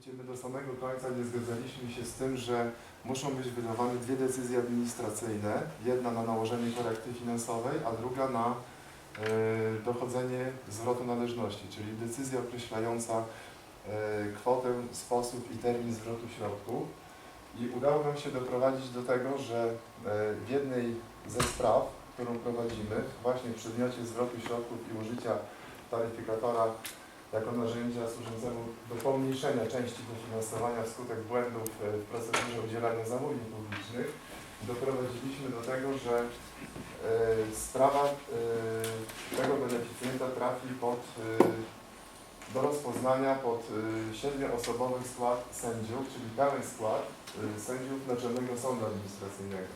mianowicie my do samego końca nie zgadzaliśmy się z tym, że muszą być wydawane dwie decyzje administracyjne. Jedna na nałożenie korekty finansowej, a druga na e, dochodzenie zwrotu należności, czyli decyzja określająca e, kwotę, sposób i termin zwrotu środków. I udało nam się doprowadzić do tego, że e, w jednej ze spraw, którą prowadzimy, właśnie w przedmiocie zwrotu środków i użycia taryfikatora jako narzędzia służącemu do pomniejszenia części dofinansowania wskutek błędów e, w procedurze udzielania zamówień publicznych, doprowadziliśmy do tego, że e, sprawa e, tego beneficjenta trafi pod, do rozpoznania pod siedmioosobowy skład sędziów, czyli pełen skład sędziów Naczelnego Sądu Administracyjnego.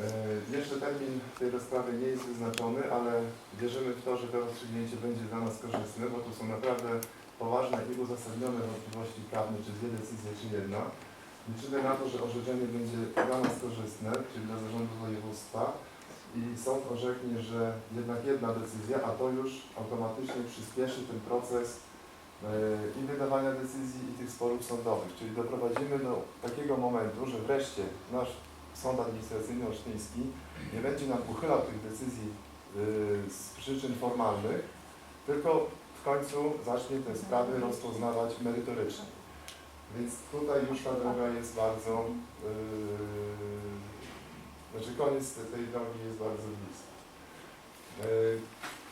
E, Jeszcze termin tej rozprawy nie jest wyznaczony, ale wierzymy w to, że to rozstrzygnięcie będzie dla nas korzystne, bo tu są naprawdę poważne i uzasadnione wątpliwości prawne, czy dwie decyzje, czy jedna. Liczymy na to, że orzeczenie będzie dla nas korzystne, czyli dla zarządu województwa i sąd orzeknie, że jednak jedna decyzja, a to już automatycznie przyspieszy ten proces e, i wydawania decyzji i tych sporów sądowych, czyli doprowadzimy do takiego momentu, że wreszcie nasz Sąd Administracyjny Olsztyński nie będzie nam uchylał tych decyzji y, z przyczyn formalnych, tylko w końcu zacznie te sprawy rozpoznawać merytorycznie. Więc tutaj już ta droga jest bardzo, yy, znaczy koniec te- tej drogi jest bardzo bliski. Yy,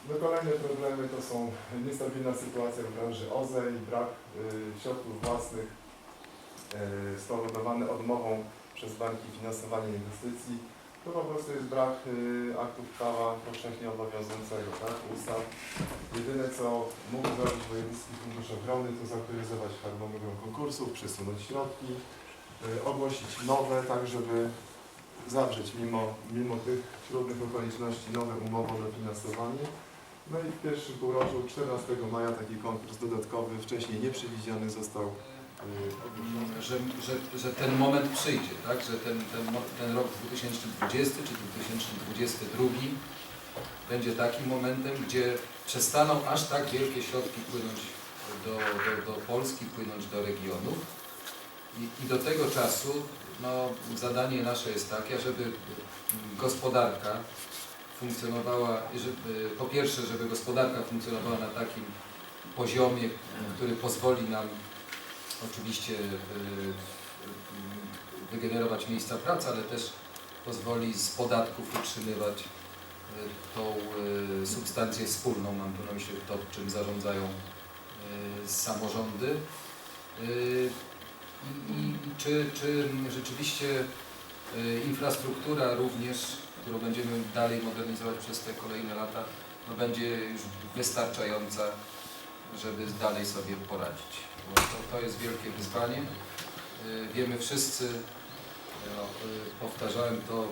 No kolejne problemy to są niestabilna sytuacja w branży OZE i brak yy, środków własnych yy, spowodowane odmową przez banki finansowania inwestycji. To po prostu jest brak y, aktów prawa powszechnie obowiązującego, tak, ustaw. Jedyne co mógł zrobić Wojewódzki Fundusz Ochrony to zaktualizować harmonogram konkursów, przesunąć środki, y, ogłosić nowe, tak żeby zawrzeć mimo, mimo tych trudnych okoliczności nowe umowy o dofinansowanie. No i w pierwszym półroczu, 14 maja taki konkurs dodatkowy, wcześniej nieprzewidziany został. Że, że, że ten moment przyjdzie, tak? że ten, ten, ten rok 2020 czy 2022 będzie takim momentem, gdzie przestaną aż tak wielkie środki płynąć do, do, do Polski, płynąć do regionów. I, I do tego czasu no, zadanie nasze jest takie, żeby mm, gospodarka funkcjonowała, żeby, po pierwsze, żeby gospodarka funkcjonowała na takim poziomie, który pozwoli nam oczywiście y, wygenerować miejsca pracy, ale też pozwoli z podatków utrzymywać y, tą y, substancję wspólną, mam tu na myśli to, czym zarządzają samorządy. I, i czy, czy rzeczywiście infrastruktura również, którą będziemy dalej modernizować przez te kolejne lata, no będzie już wystarczająca, żeby dalej sobie poradzić. To, to jest wielkie wyzwanie. Y, Wiemy wszyscy, no, y, powtarzałem to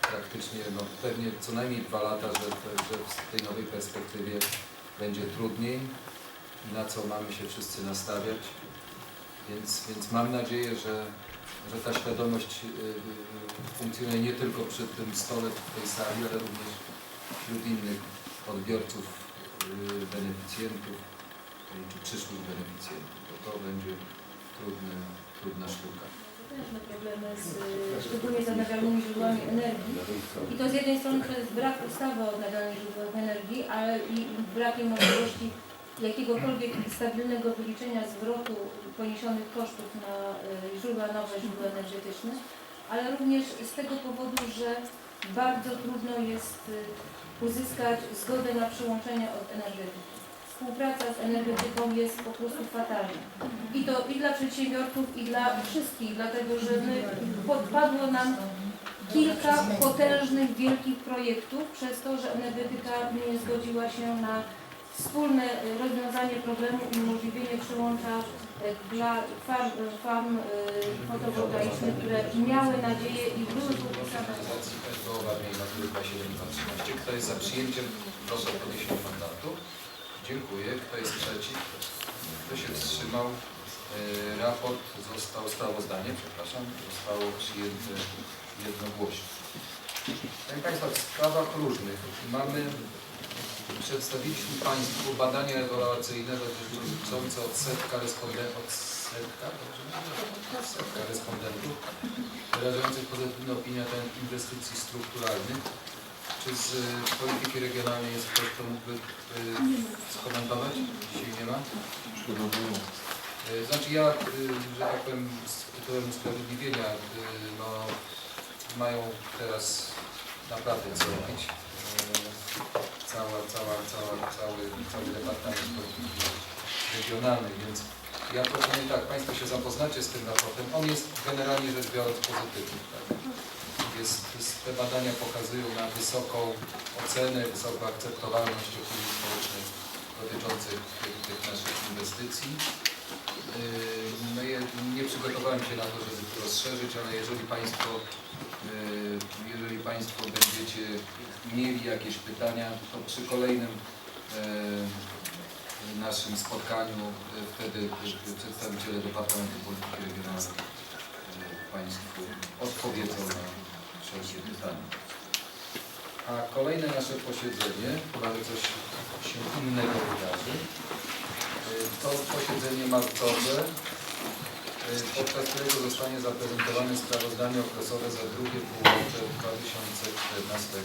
praktycznie no, pewnie co najmniej dwa lata, że, że w tej nowej perspektywie będzie trudniej na co mamy się wszyscy nastawiać. Więc, więc mam nadzieję, że, że ta świadomość y, funkcjonuje nie tylko przy tym stole w tej sali, ale również wśród innych odbiorców, beneficjentów czy przyszłych beneficjentów, bo to będzie trudny, trudna sztuka. Ma problemy z y, szczególnie z odnawialnymi źródłami energii. I to z jednej strony jest brak ustawy o odnawialnych źródłach energii, ale i brakiem możliwości jakiegokolwiek stabilnego wyliczenia zwrotu poniesionych kosztów na y, źródła nowe, źródła energetyczne, ale również z tego powodu, że bardzo trudno jest y, uzyskać zgodę na przyłączenie od energetyki. Współpraca z energetyką jest po prostu fatalna. I to i dla przedsiębiorców, i dla wszystkich, dlatego że my podpadło nam kilka potężnych, wielkich projektów przez to, że energetyka nie zgodziła się na wspólne rozwiązanie problemu i umożliwienie przyłącza y, dla farm, y, fotowoltaicznych, które miały nadzieję i były 2713. Kto jest za przyjęciem, proszę o podniesienie mandatu. Dziękuję. Kto jest przeciw? Kto się wstrzymał? E, Raport został, sprawozdanie, przepraszam, zostało przyjęte jednogłośnie. Proszę Państwa, w sprawach różnych mamy, przedstawiliśmy Państwu badania ewaluacyjne dotyczące odsetka respondentów, setka, dobrze mówię? setka respondentów wyrażających pozytywne opinie na temat inwestycji strukturalnych. Czy z y, polityki regionalnej jest ktoś, kto mógłby y, skomentować? Dzisiaj nie ma. Y, Znaczy ja, że tak powiem, z tytułem usprawiedliwienia, no, mają teraz naprawdę co robić. Cała, cała, cała, cały, cały Departament Polityki Regionalnej, więc ja proponuję tak, Państwo się zapoznacie z tym raportem. On jest generalnie rzecz biorąc pozytywny. Tak? Jest, te badania pokazują na wysoką ocenę, wysoką akceptowalność opinii społecznej dotyczących tych, tych naszych inwestycji. Yy, No ja nie przygotowałem się na to, żeby to rozszerzyć, ale jeżeli Państwo, yy, jeżeli Państwo będziecie mieli jakieś pytania, to przy kolejnym yy, naszym spotkaniu wtedy przedstawiciele Departamentu Polityki Regionalnej Państwu odpowiedzą na A kolejne nasze posiedzenie, chyba coś się innego wydarzy, yy, to posiedzenie marcowe, yy, podczas którego zostanie zaprezentowane sprawozdanie okresowe za drugie półrocze 2014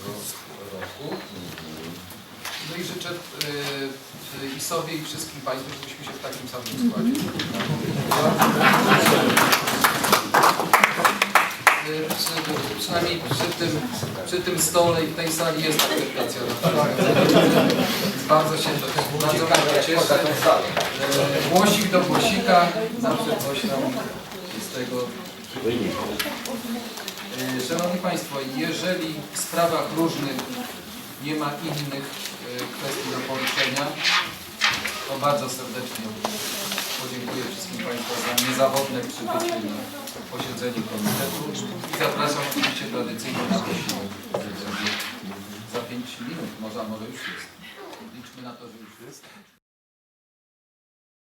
roku. No i życzę yy, i sobie i wszystkim Państwu, żebyśmy się w takim samym składzie. Yy, przy, przynajmniej przy tym, przy tym stole i w tej sali jest akceptacja. Bardzo się bardzo bardzo cieszę. E, Głosik do głosika, zawsze coś tam z tego. Szanowni Państwo, jeżeli w sprawach różnych nie ma innych e, kwestii do poruszenia, to bardzo serdecznie podziękuję wszystkim Państwu za niezawodne przybycie na posiedzenie komitetu i zapraszam oczywiście tradycyjnie na godzinę za 5 minut, może, może już jest. Liczmy na to, że już jest.